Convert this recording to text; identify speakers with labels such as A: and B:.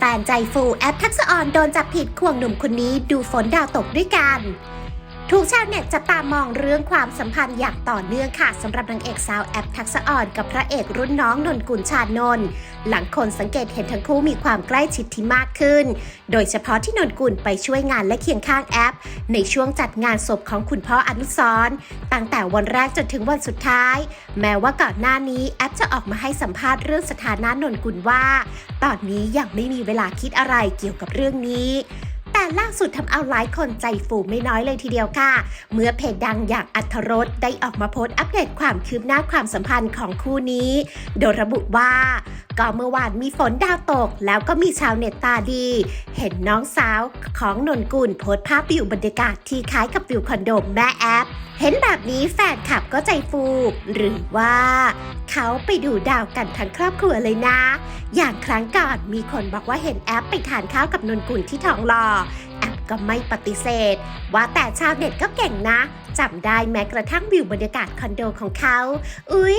A: ฟนๆ ใจฟูแอปทักษะออนโดนจับผิดควงหนุ่มคนนี้ดูฝนดาวตกด้วยกัน ถูกชาวเน็ตจับตามองเรื่องความสัมพันธ์อย่างต่อเนื่องค่ะสำหรับนางเอกสาวแอปทักษะอ่อนกับพระเอกรุ่นน้องนนกุลชานนท์หลังคนสังเกตเห็นทั้งคู่มีความใกล้ชิดที่มากขึ้น โดยเฉพาะที่นนกุลไปช่วยงานและเคียงข้างแอป ในช่วงจัดงานศพของคุณพ่ออนุสรตั้งแต่วันแรกจนถึงวันสุดท้าย แม้ว่าก่อนหน้านี้แอปจะออกมาให้สัมภาษณ์เรื่องสถานะนนกุลว่า ตอนนี้ยังไม่มีเวลาคิดอะไรเกี่ยวกับเรื่องนี้ แต่ล่าสุดทำเอาหลายคนใจฟูไม่น้อยเลยทีเดียวค่ะ เมื่อเพจดังอย่างอัธรสได้ออกมาโพสต์อัปเดตความคืบหน้าความสัมพันธ์ของคู่นี้ โดยระบุว่า ก็เมื่อวานมีฝนดาวตก แล้วก็มีชาวเน็ตตาดี เห็นน้องสาวของนนกุลโพสภาพวิวบรรยากาศที่คล้ายกับวิวคอนโดแม่แอปเห็นแบบนี้แฟนคลับก็ใจฟู หรือว่า เขาไปดูดาวกันทั้งครอบครัวเลยนะ อย่างครั้งก่อนมีคนบอกว่าเห็นแอปไปทานข้าวกับนนกุลที่ทองหล่อแอปก็ไม่ปฏิเสธ ว่าแต่ชาวเน็ตก็เก่งนะจำได้แม้กระทั่งวิวบรรยากาศคอนโดของเขา อุ๊ย